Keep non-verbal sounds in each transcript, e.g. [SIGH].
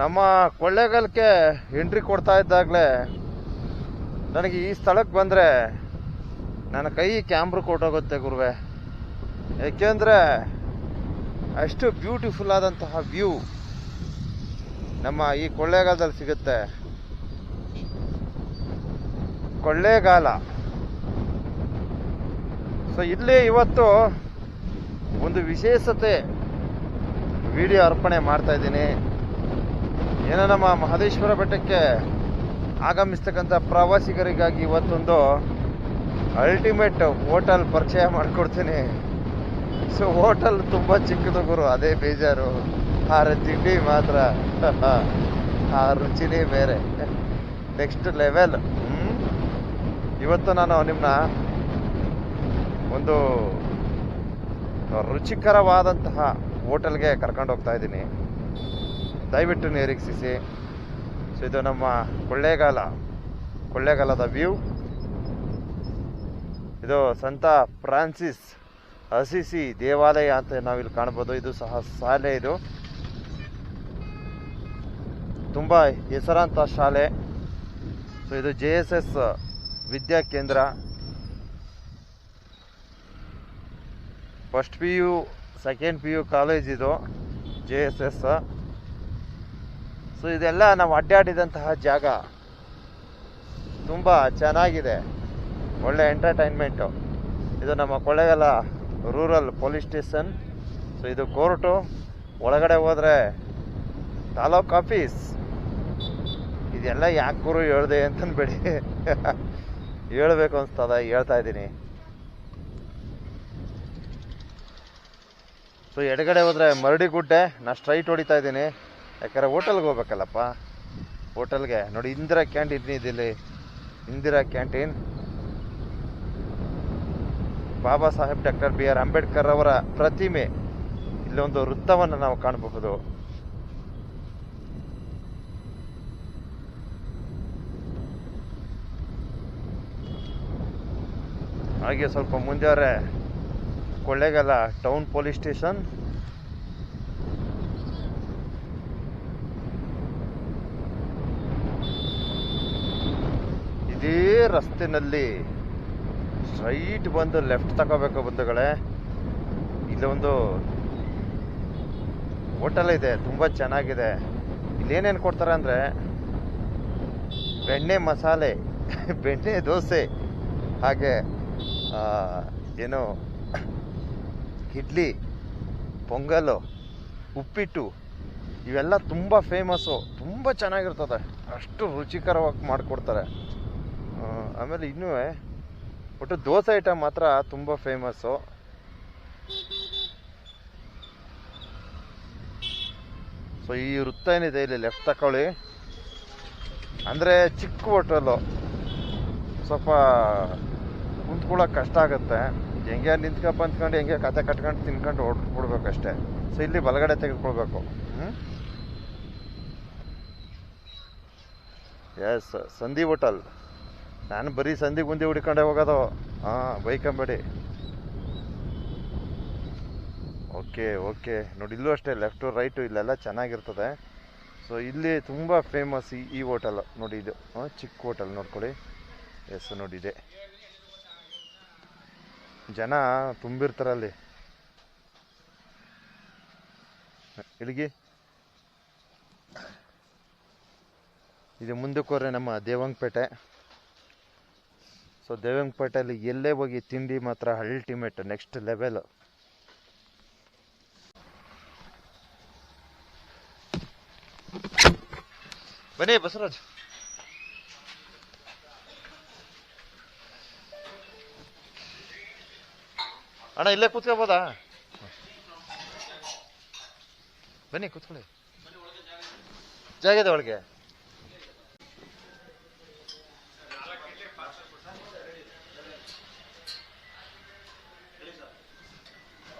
ನಮ್ಮ ಕೊಳ್ಳೇಗಾಲಕ್ಕೆ ಎಂಟ್ರಿ ಕೊಡ್ತಾ ಇದ್ದಾಗಲೇ ನನಗೆ ಈ ಸ್ಥಳಕ್ಕೆ ಬಂದರೆ ನನ್ನ ಕೈ ಕ್ಯಾಮ್ರ ಕೊಟ್ಟೋಗುತ್ತೆ ಗುರುವೆ. ಏಕೆಂದರೆ ಅಷ್ಟು ಬ್ಯೂಟಿಫುಲ್ ಆದಂತಹ ವ್ಯೂ ನಮ್ಮ ಈ ಕೊಳ್ಳೇಗಾಲದಲ್ಲಿ ಸಿಗುತ್ತೆ. ಕೊಳ್ಳೇಗಾಲ. ಸೊ ಇಲ್ಲಿ ಇವತ್ತು ಒಂದು ವಿಶೇಷತೆ ವಿಡಿಯೋ ಅರ್ಪಣೆ ಮಾಡ್ತಾ ಇದ್ದೀನಿ. ಏನೋ ನಮ್ಮ ಮಹದೇಶ್ವರ ಬೆಟ್ಟಕ್ಕೆ ಆಗಮಿಸ್ತಕ್ಕಂಥ ಪ್ರವಾಸಿಗರಿಗಾಗಿ ಇವತ್ತೊಂದು ಅಲ್ಟಿಮೇಟ್ ಹೋಟೆಲ್ ಪರಿಚಯ ಮಾಡಿಕೊಡ್ತೀನಿ. ಸೊ ಹೋಟೆಲ್ ತುಂಬ ಚಿಕ್ಕದು ಗುರು, ಅದೇ ಬೇಜಾರು. ಆದ್ರೆ ತಿಂಡಿ ಮಾತ್ರ. ಆ ರುಚಿನೇ ಬೇರೆ. ನೆಕ್ಸ್ಟ್ ಲೆವೆಲ್ ಇವತ್ತು ನಾನು ನಿಮ್ಮನ್ನ ಒಂದು ರುಚಿಕರವಾದಂತಹ ಹೋಟೆಲ್ಗೆ ಕರ್ಕೊಂಡು ಹೋಗ್ತಾ ಇದ್ದೀನಿ. ದಯವಿಟ್ಟು ನಿರೀಕ್ಷಿಸಿ. ಸೊ, ಇದು ನಮ್ಮ ಕೊಳ್ಳೇಗಾಲ, ಕೊಳ್ಳೇಗಾಲದ ವ್ಯೂ. ಇದು ಸಂತ ಫ್ರಾನ್ಸಿಸ್ ಅಸಿಸಿ ದೇವಾಲಯ ಅಂತ ನಾವಿಲ್ಲಿ ಕಾಣ್ಬೋದು. ಇದು ಸಹ ಶಾಲೆ ಇದು. ತುಂಬ ಹೆಸರಾಂತ ಶಾಲೆ. ಸೊ, ಇದು J S S Vidya Kendra. First P U, second P U college ಇದು, ಜೆ ಎಸ್ ಎಸ್. ಸೊ ಇದೆಲ್ಲ ನಾವು ಅಡ್ಡಾಡಿದಂತಹ ಜಾಗ. ತುಂಬ ಚೆನ್ನಾಗಿದೆ. ಒಳ್ಳೆ ಎಂಟರ್ಟೈನ್ಮೆಂಟು ಇದು ನಮ್ಮ Kollegal rural police station so ಇದು ಕೋರ್ಟು. ಒಳಗಡೆ ಹೋದರೆ ತಾಲೂಕ್ ಆಫೀಸ್ ಇದೆಲ್ಲ ಯಾಕೆ ಗುರು ಹೇಳ್ದೆ ಅಂತನ್ಬೇಡಿ [LAUGHS] ಹೇಳ್ಬೇಕು ಅನಿಸ್ತದ, ಹೇಳ್ತಾ ಇದ್ದೀನಿ. ಸೊ ಎಡಗಡೆ ಹೋದರೆ ಮರಡಿ ಗುಡ್ಡೆ. ನಾ ಸ್ಟ್ರೈಟ್ ಹೊಡಿತಾ ಇದ್ದೀನಿ. ಯಾಕಂದ್ರೆ ಹೋಟೆಲ್ಗೆ ಹೋಗ್ಬೇಕಲ್ಲಪ್ಪ? ಹೋಟೆಲ್ಗೆ. ನೋಡಿ, Indira canteen ಇದಿಲ್ಲಿ. Indira canteen. Baba Saheb doctor B R Ambedkar ಅವರ ಪ್ರತಿಮೆ. ಇಲ್ಲೊಂದು ವೃತ್ತವನ್ನು ನಾವು ಕಾಣಬಹುದು. ಹಾಗೆ ಸ್ವಲ್ಪ ಮುಂದೆ ಹೋದ್ರೆ ಕೊಳ್ಳೇಗಾಲ ಟೌನ್ ಪೊಲೀಸ್ ಸ್ಟೇಷನ್ ಇದೇ ರಸ್ತೆನಲ್ಲಿ ಸ್ಟ್ರೈಟ್ ಬಂದು ಲೆಫ್ಟ್ ತಗೋಬೇಕು ಬಂಧುಗಳೇ. ಇಲ್ಲೊಂದು ಹೋಟೆಲ್ ಇದೆ, ತುಂಬ ಚೆನ್ನಾಗಿದೆ. ಇಲ್ಲೇನೇನು ಕೊಡ್ತಾರೆ ಅಂದರೆ ಬೆಣ್ಣೆ ಮಸಾಲೆ, ಬೆಣ್ಣೆ ದೋಸೆ, ಹಾಗೆ ಏನು ಇಡ್ಲಿ, ಪೊಂಗಲು, ಉಪ್ಪಿಟ್ಟು, ಇವೆಲ್ಲ ತುಂಬ ಫೇಮಸ್ಸು ತುಂಬ ಚೆನ್ನಾಗಿರ್ತದೆ. ಅಷ್ಟು ರುಚಿಕರವಾಗಿ ಮಾಡಿಕೊಡ್ತಾರೆ. ಆಮೇಲೆ ಇನ್ನೂ ಒಟ್ಟು ದೋಸೆ ಐಟಮ್ ಮಾತ್ರ ತುಂಬ ಫೇಮಸ್ಸು ಸೊ ಈ ವೃತ್ತ ಏನಿದೆ ಇಲ್ಲಿ ಲೆಫ್ಟ್ ತಗೊಳ್ಳಿ ಅಂದರೆ ಚಿಕ್ಕ ಹೋಟೆಲು ಸ್ವಲ್ಪ ಕುಂತ್ಕೊಳ್ಳೋಕೆ ಕಷ್ಟ ಆಗುತ್ತೆ. ಹೆಂಗೆ ನಿಂತ್ಕಪ್ಪ ಅಂದ್ಕೊಂಡು ಹೆಂಗೆ ಕತೆ ಕಟ್ಕೊಂಡು, ತಿನ್ಕೊಂಡು ಹೊಡ್ಬಿಡ್ಬೇಕಷ್ಟೆ ಸೊ ಇಲ್ಲಿ ಬಲಗಡೆ ತೆಗೆದುಕೊಳ್ಬೇಕು. ಎಸ್ ಸಂಧಿ ಹೋಟೆಲ್ ನಾನು ಬರೀ ಸಂಧಿ ಗುಂದಿ ಹುಡ್ಕೊಂಡೆ ಹೋಗೋದು. ಹಾಂ, ಬೈಕಂಬೇಡಿ. Okay okay. ನೋಡಿ, ಇಲ್ಲೂ ಅಷ್ಟೇ ಲೆಫ್ಟು ರೈಟು ಇಲ್ಲೆಲ್ಲ ಚೆನ್ನಾಗಿರ್ತದೆ. ಸೊ ಇಲ್ಲಿ ತುಂಬ ಫೇಮಸ್ ಈ ಈ ಹೋಟೆಲ್ ನೋಡಿ, ಇದು ಚಿಕ್ಕ ಹೋಟೆಲ್ ನೋಡ್ಕೊಳ್ಳಿ. ಎಸ್ ನೋಡಿ, ಇದೆ. ಜನ ತುಂಬಿರ್ತಾರಲ್ಲಿ ಇಲ್ಲಿಗೆ. ಇದು ಮುಂದಕ್ಕೆ ಹೋದ್ರೆ ನಮ್ಮ ದೇವಂಗಪೇಟೆ. ಸೊ ದೇವಂಗಪೇಟೆಯಲ್ಲಿ ಎಲ್ಲೇ ಹೋಗಿ ತಿಂಡಿ ಮಾತ್ರ ಅಲ್ಟಿಮೇಟ್ ನೆಕ್ಸ್ಟ್ ಲೆವೆಲ್ ಬನ್ನಿ ಬಸವರಾಜ್. ಅಣ್ಣ, ಇಲ್ಲೇ ಕೂತ್ಕೋಬೋದಾ? ಬನ್ನಿ, ಕೂತ್ಕೊಳ್ಳಿ. ಜಾಗದ ಒಳಗೆ.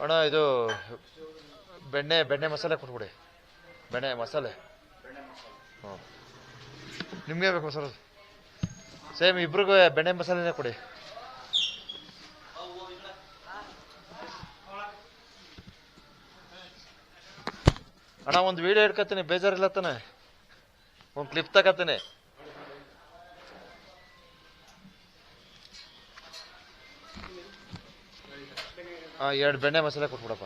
ಅಣ್ಣ, ಇದು ಬೆಣ್ಣೆ ಬೆಣ್ಣೆ ಮಸಾಲೆ ಕೊಟ್ಬಿಡಿ. ಬೆಣ್ಣೆ ಮಸಾಲೆ. ಹ್ಞೂ ನಿಮಗೆ ಬೇಕು ಸರ್ ಸೇಮ್ ಇಬ್ರಿಗೂ ಬೆಣ್ಣೆ ಮಸಾಲೆನೇ ಕೊಡಿ. ಅಣ್ಣ, ಒಂದು ವಿಡಿಯೋ ಹಿಡ್ಕತ್ತೀನಿ, ಬೇಜಾರಿಲ್ಲ ತಾನೆ. ಒಂದು ಕ್ಲಿಪ್ ತಗತೀನಿ ಎರಡು ಬೆಣ್ಣೆ ಮಸಾಲೆ ಕೊಟ್ಬಿಡಪ್ಪ.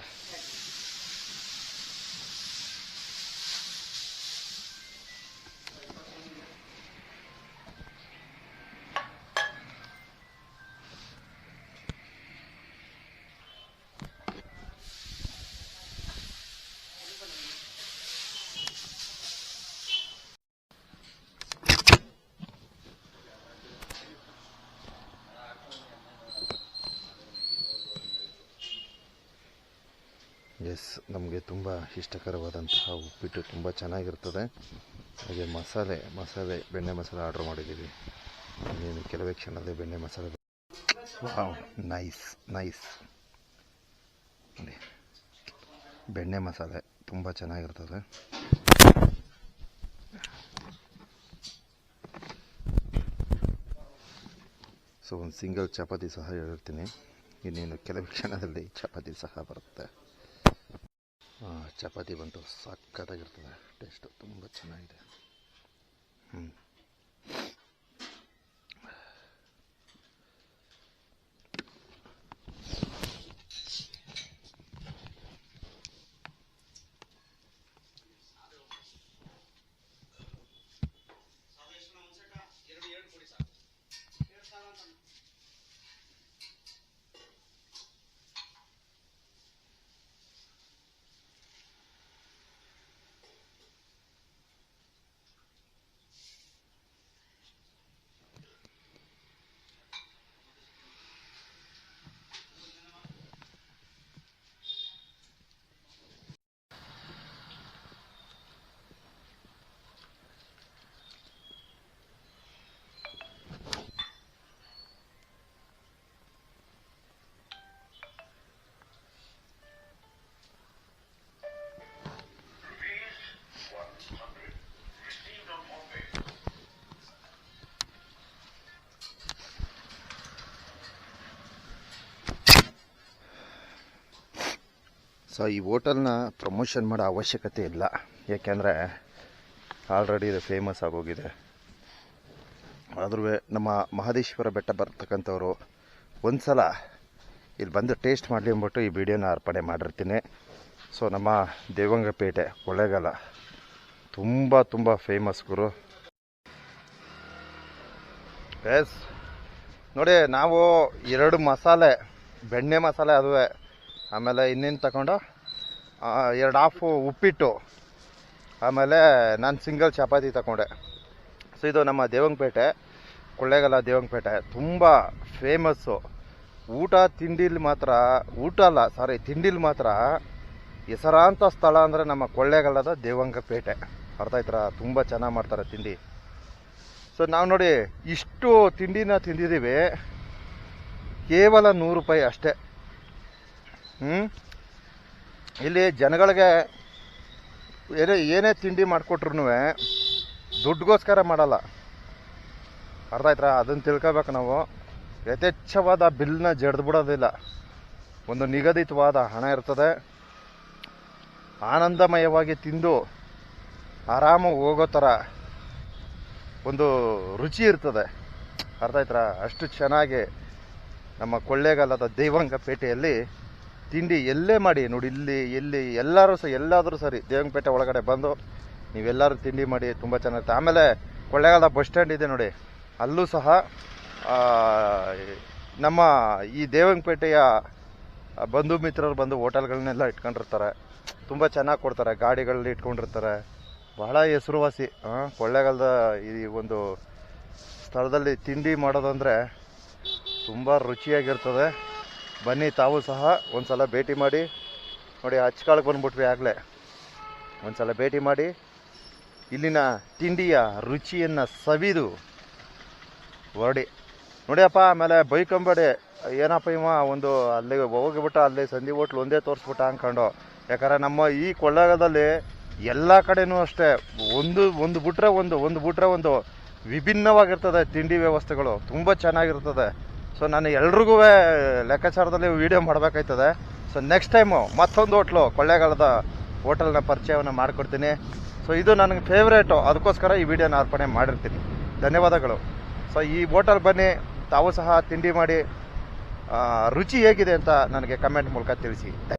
ಎಸ್ ನಮಗೆ ತುಂಬ ಇಷ್ಟಕರವಾದಂತಹ ಉಪ್ಪಿಟ್ಟು ತುಂಬ ಚೆನ್ನಾಗಿರ್ತದೆ. ಹಾಗೆ ಮಸಾಲೆ ಮಸಾಲೆ, ಬೆಣ್ಣೆ ಮಸಾಲೆ ಆರ್ಡ್ರ್ ಮಾಡಿದ್ದೀವಿ. ಇನ್ನೇನು ಕೆಲವೇ ಕ್ಷಣದಲ್ಲಿ ಬೆಣ್ಣೆ ಮಸಾಲೆ. ವಾವ್ ನೈಸ್ ನೈಸ್ ಬೆಣ್ಣೆ ಮಸಾಲೆ ತುಂಬ ಚೆನ್ನಾಗಿರ್ತದೆ. ಸೊ ಒಂದು ಸಿಂಗಲ್ ಚಪಾತಿ ಸಹ ಹೇಳಿರ್ತೀನಿ. ಇನ್ನೇನು ಕೆಲವೇ ಕ್ಷಣದಲ್ಲಿ ಚಪಾತಿ ಸಹ ಬರುತ್ತೆ. ಚಪಾತಿ ಬಂತು. ಸಕ್ಕತ್ತಾಗಿರ್ತದೆ ಟೇಸ್ಟು ತುಂಬ ಚೆನ್ನಾಗಿದೆ. ಹ್ಞೂ ಸೊ ಈ ಹೋಟೆಲ್ನ ಪ್ರಮೋಷನ್ ಮಾಡೋ ಅವಶ್ಯಕತೆ ಇಲ್ಲ. ಯಾಕೆಂದರೆ ಆಲ್ರೆಡಿ ಇದು ಫೇಮಸ್ ಆಗೋಗಿದೆ. ಆದ್ರೂ ನಮ್ಮ ಮಹದೇಶ್ವರ ಬೆಟ್ಟ ಬರ್ತಕ್ಕಂಥವ್ರು ಒಂದು ಸಲ ಇಲ್ಲಿ ಬಂದು ಟೇಸ್ಟ್ ಮಾಡಲಿ ಅಂದ್ಬಿಟ್ಟು ಈ ವಿಡಿಯೋನ ಅರ್ಪಣೆ ಮಾಡಿರ್ತೀನಿ. ಸೊ ನಮ್ಮ ದೇವಂಗಪೇಟೆ ಕೊಳ್ಳೇಗಾಲ ತುಂಬ ತುಂಬ ಫೇಮಸ್ ಗುರು. ಎಸ್ ನೋಡಿ, ನಾವು ಎರಡು ಮಸಾಲೆ, ಬೆಣ್ಣೆ ಮಸಾಲೆ ಅದುವೆ ಆಮೇಲೆ ಇನ್ನೇನು ತಗೊಂಡು ಎರಡು ಹಾಫು ಉಪ್ಪಿಟ್ಟು, ಆಮೇಲೆ ನಾನು ಸಿಂಗಲ್ ಚಪಾತಿ ತಗೊಂಡೆ. ಸೊ ಇದು ನಮ್ಮ ದೇವಂಗಪೇಟೆ, ಕೊಳ್ಳೇಗಾಲ ದೇವಂಗಪೇಟೆ. ತುಂಬ ಫೇಮಸ್ಸು ಊಟ, ತಿಂಡಿಲಿ ಮಾತ್ರ, ಊಟ ಅಲ್ಲ ಸಾರಿ ತಿಂಡಿಲಿ ಮಾತ್ರ ಹೆಸರಾಂತ ಸ್ಥಳ ಅಂದರೆ ನಮ್ಮ ಕೊಳ್ಳೇಗಾಲದ ದೇವಂಗಪೇಟೆ. ಅರ್ಥ ಆಯ್ತಾ ತುಂಬ ಚೆನ್ನಾಗಿ ಮಾಡ್ತಾರೆ ತಿಂಡಿ. ಸೊ ನಾವು ನೋಡಿ ಇಷ್ಟು ತಿಂಡಿನ ತಿಂದಿದ್ದೀವಿ ಕೇವಲ ನೂರು ರೂಪಾಯಿ ಅಷ್ಟೇ. ಇಲ್ಲಿ ಜನಗಳಿಗೆ ಏನೇ ಏನೇ ತಿಂಡಿ ಮಾಡಿಕೊಟ್ರು ದುಡ್ಡುಗೋಸ್ಕರ ಮಾಡಲ್ಲ. ಅರ್ಥ ಆಯ್ತಾ? ಅದನ್ನು ತಿಳ್ಕೊಬೇಕು ನಾವು. ಯಥೇಚ್ಛವಾದ ಬಿಲ್ನ ಜಡ್ದು ಬಿಡೋದಿಲ್ಲ. ಒಂದು ನಿಗದಿತವಾದ ಹಣ ಇರ್ತದೆ. ಆನಂದಮಯವಾಗಿ ತಿಂದು ಆರಾಮಾಗಿ ಹೋಗೋ ಥರ ಒಂದು ರುಚಿ ಇರ್ತದೆ. ಅರ್ಥ ಆಯ್ತಾ? ಅಷ್ಟು ಚೆನ್ನಾಗಿ ನಮ್ಮ ಕೊಳ್ಳೇಗಾಲದ ದೇವಂಗಪೇಟೆಯಲ್ಲಿ ತಿಂಡಿ ಎಲ್ಲೇ ಮಾಡಿ, ನೋಡಿ ಇಲ್ಲಿ ಎಲ್ಲಿ ಎಲ್ಲರೂ ಸಹ, ಎಲ್ಲಾದರೂ ಸರಿ ದೇವಂಗಪೇಟೆ ಒಳಗಡೆ ಬಂದು ನೀವೆಲ್ಲರೂ ತಿಂಡಿ ಮಾಡಿ, ತುಂಬ ಚೆನ್ನಾಗಿರುತ್ತೆ. ಆಮೇಲೆ ಕೊಳ್ಳೇಗಾಲದ ಬಸ್ ಸ್ಟ್ಯಾಂಡ್ ಇದೆ ನೋಡಿ. ಅಲ್ಲೂ ಸಹ ನಮ್ಮ ಈ ದೇವಂಗಪೇಟೆಯ ಬಂಧು ಮಿತ್ರರು ಬಂದು ಹೋಟೆಲ್ಗಳನ್ನೆಲ್ಲ ಇಟ್ಕೊಂಡಿರ್ತಾರೆ. ತುಂಬ ಚೆನ್ನಾಗಿ ಕೊಡ್ತಾರೆ, ಗಾಡಿಗಳಲ್ಲಿ ಇಟ್ಕೊಂಡಿರ್ತಾರೆ. ಬಹಳ ಹೆಸರುವಾಸಿ ಕೊಳ್ಳೇಗಾಲದ ಈ ಒಂದು ಸ್ಥಳದಲ್ಲಿ ತಿಂಡಿ ಮಾಡೋದಂದರೆ ತುಂಬ ರುಚಿಯಾಗಿರ್ತದೆ. ಬನ್ನಿ, ತಾವು ಸಹ ಒಂದ್ಸಲ ಭೇಟಿ ಮಾಡಿ. ನೋಡಿ ಹಚ್ಕಾಳಕ್ಕೆ ಬಂದ್ಬಿಟ್ವಿ ಆಗಲೇ. ಒಂದ್ಸಲ ಭೇಟಿ ಮಾಡಿ. ಇಲ್ಲಿನ ತಿಂಡಿಯ ರುಚಿಯನ್ನು ಸವಿದು ಹೊರಡಿ. ನೋಡಿಯಪ್ಪ ಆಮೇಲೆ ಬೈಕೊಂಬೇಡಿ. ಏನಪ್ಪ ಇವ, ಒಂದು ಅಲ್ಲಿ ಹೋಗಿಬಿಟ್ಟ, ಅಲ್ಲಿ ಸಂಧಿ ಹೋಟ್ಲ್ ಒಂದೇ ತೋರಿಸ್ಬಿಟ್ಟ ಅನ್ಕೊಂಡು. ಯಾಕಂದ್ರೆ ನಮ್ಮ ಈ ಕೊಳ್ಳೇಗಾಲದಲ್ಲಿ ಎಲ್ಲ ಕಡೆನೂ ಅಷ್ಟೇ. ಒಂದು ಒಂದು ಬಿಟ್ರೆ ಒಂದು ಒಂದು ಬಿಟ್ರೆ ಒಂದು ವಿಭಿನ್ನವಾಗಿರ್ತದೆ ತಿಂಡಿ ವ್ಯವಸ್ಥೆಗಳು. ತುಂಬ ಚೆನ್ನಾಗಿರ್ತದೆ. ಸೊ ನಾನು ಎಲ್ರಿಗೂ ಲೆಕ್ಕಾಚಾರದಲ್ಲಿ ವೀಡಿಯೋ ಮಾಡಬೇಕಾಯ್ತದೆ. ಸೊ ನೆಕ್ಸ್ಟ್ ಟೈಮು ಮತ್ತೊಂದು ಹೋಟ್ಲು, ಕೊಳ್ಳೇಗಾಲದ ಹೋಟೆಲ್ನ ಪರಿಚಯವನ್ನು ಮಾಡಿಕೊಡ್ತೀನಿ. ಸೊ ಇದು ನನಗೆ ಫೇವ್ರೇಟು ಅದಕ್ಕೋಸ್ಕರ ಈ ವಿಡಿಯೋನ ಅರ್ಪಣೆ ಮಾಡಿರ್ತೀನಿ. ಧನ್ಯವಾದಗಳು. ಸೊ ಈ ಹೋಟೆಲ್ ಬನ್ನಿ, ತಾವು ಸಹ ತಿಂಡಿ ಮಾಡಿ. ರುಚಿ ಹೇಗಿದೆ ಅಂತ ನನಗೆ ಕಮೆಂಟ್ ಮೂಲಕ ತಿಳಿಸಿ.